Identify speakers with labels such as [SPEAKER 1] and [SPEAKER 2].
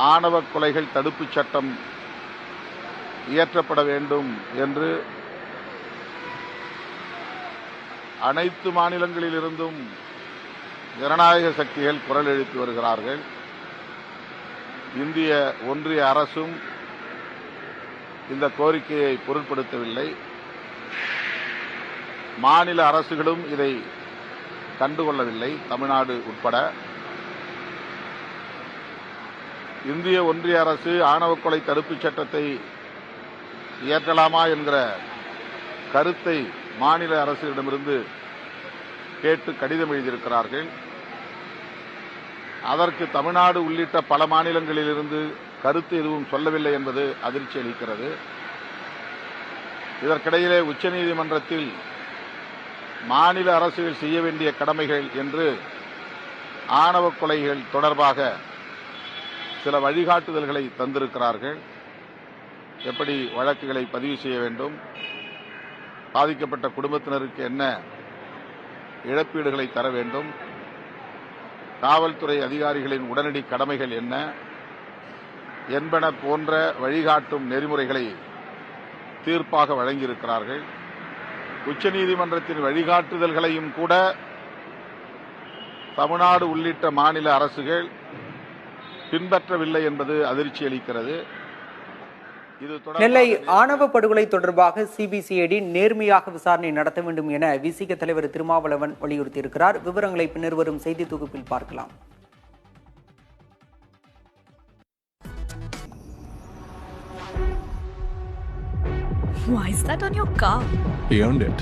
[SPEAKER 1] ஆணவ கொலைகள் தடுப்புச் சட்டம் இயற்றப்பட வேண்டும் என்று அனைத்து மாநிலங்களிலிருந்தும் ஜனநாயக சக்திகள் குரல் எழுப்பி வருகிறார்கள். இந்திய ஒன்றிய அரசும் இந்த கோரிக்கையை பொருட்படுத்தவில்லை. மாநில அரசுகளும் இதை கண்டுகொள்ளவில்லை தமிழ்நாடு உட்பட. இந்திய ஒன்றிய அரசு ஆணவக்கொலை தடுப்புச் சட்டத்தை இயற்றலாமா என்கிற கருத்தை மாநில அரசிடமிருந்து கேட்டு கடிதம் எழுதியிருக்கிறார்கள். அதற்கு தமிழ்நாடு உள்ளிட்ட பல மாநிலங்களிலிருந்து கருத்து எதுவும் சொல்லவில்லை என்பது அதிர்ச்சி அளிக்கிறது. இதற்கிடையிலே உச்சநீதிமன்றத்தில் மாநில அரசுகள் செய்ய வேண்டிய கடமைகள் என்று ஆணவ கொலைகள் தொடர்பாக சில வழிகாட்டுதல்களை தந்திருக்கிறார்கள். எப்படி வழக்குகளை பதிவு செய்ய வேண்டும்? பாதிக்கப்பட்ட குடும்பத்தினருக்கு என்ன இழப்பீடுகளை தர வேண்டும்? காவல்துறை அதிகாரிகளின் உடனடி கடமைகள் என்ன? என்பன போன்ற வழிகாட்டும் நெறிமுறைகளை தீர்ப்பாக வழங்கியிருக்கிறார்கள். உச்சநீதிமன்றத்தின் வழிகாட்டுதல்களையும் கூட தமிழ்நாடு உள்ளிட்ட மாநில அரசுகள் பின்பற்றவில்லை என்பது அதிர்ச்சி அளிக்கிறது
[SPEAKER 2] நெல்லை ஆணவ படுகொலை தொடர்பாக சிபிசிஐடி நேர்மையாக விசாரணை நடத்த வேண்டும் என விசிக தலைவர் திருமாவளவன் வலியுறுத்தியிருக்கிறார் விவரங்களை பின்னர் வரும் செய்தி தொகுப்பில் பார்க்கலாம்
[SPEAKER 3] Why is that on your car?
[SPEAKER 4] He owned it.